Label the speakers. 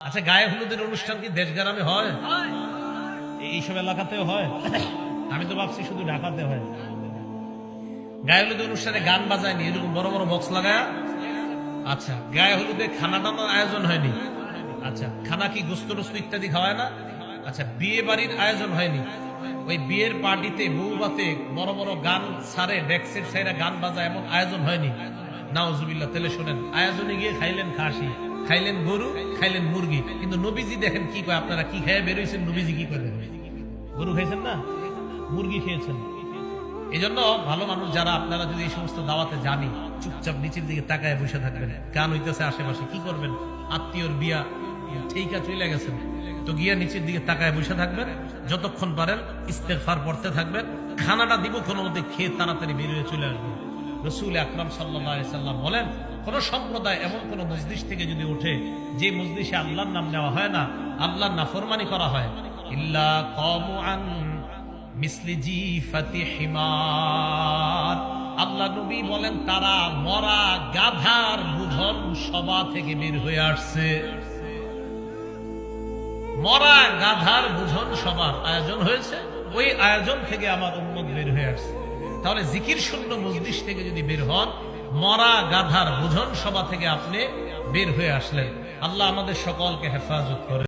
Speaker 1: আচ্ছা গায়ে হলুদের অনুষ্ঠান কি দেশ গ্রামে হয়? এইসব এলাকাতেও হয়? আমি তো ভাবছি শুধু ঢাকাতে হয়। গায়ে হলুদের অনুষ্ঠানে গান বাজায়নি, এরকম বড় বড় বক্স লাগায়? আচ্ছা গায়ে হলুদে খানা টানার আয়োজন হয়নি? আচ্ছা খানা কি গোস্ত ইত্যাদি খাওয়ায় না? আচ্ছা বিয়ে বাড়ির আয়োজন হয়নি? ওই বিয়ের পার্টিতে বউবাতে বড় বড় গান সারে, ডেক্সের সাইরা গান বাজায় এমন আয়োজন হয়নি? তেলে শোনেন, আয়োজনে গিয়ে খাইলেন খাসি, খাইলেন গরু, খাইলেন মুরগি। কিন্তু নবীজি দেখেন কি আপনারা কি খেয়ে নবীজি কি গরু না? মুরগি খেয়েছেন। এই জন্য ভালো মানুষ যারা, আপনারা যদি এই সমস্ত দাওয়াতে জানি, চুপচাপ নিচের দিকে তাকায় বসে থাকবেন। গান হইতেছে আশেপাশে, কি করবেন? আত্মীয়র বিয়া, ঠিকা চলে গেছেন তো গিয়া নিচের দিকে তাকায় বসে থাকবেন, যতক্ষণ পারেন ইস্তেফার পড়তে থাকবেন। খানাটা দিব কোনো মধ্যে খেয়ে তাড়াতাড়ি বেরিয়ে চলে আসবেন। রসুল আকরাম সাল্লাহ সাল্লাম বলেন, কোন সম্প্রদায় এমন কোন মসজিদ থেকে যদি ওঠে, যে মসজিদে আল্লাহর নাম নেওয়া হয় না, আল্লাহর নাফরমানি করা হয়। ইল্লা কমু আন মিসলি জিফাতি হিমার। আল্লাহ নবী বলেন, তারা মরা গাধার বুঝন সভা থেকে বের হয়ে আসছে। মরা গাধার বুঝন সভার আয়োজন হয়েছে। ওই আয়োজন থেকে আমার উন্মত বের হয়ে আসছে। তাহলে জিকির শূন্য মজলিশ থেকে যদি বের হন, মরা গাধার বুঝন সভা থেকে আপনি বের হয়ে আসলেন। আল্লাহ আমাদের সকলকে হেফাজত করে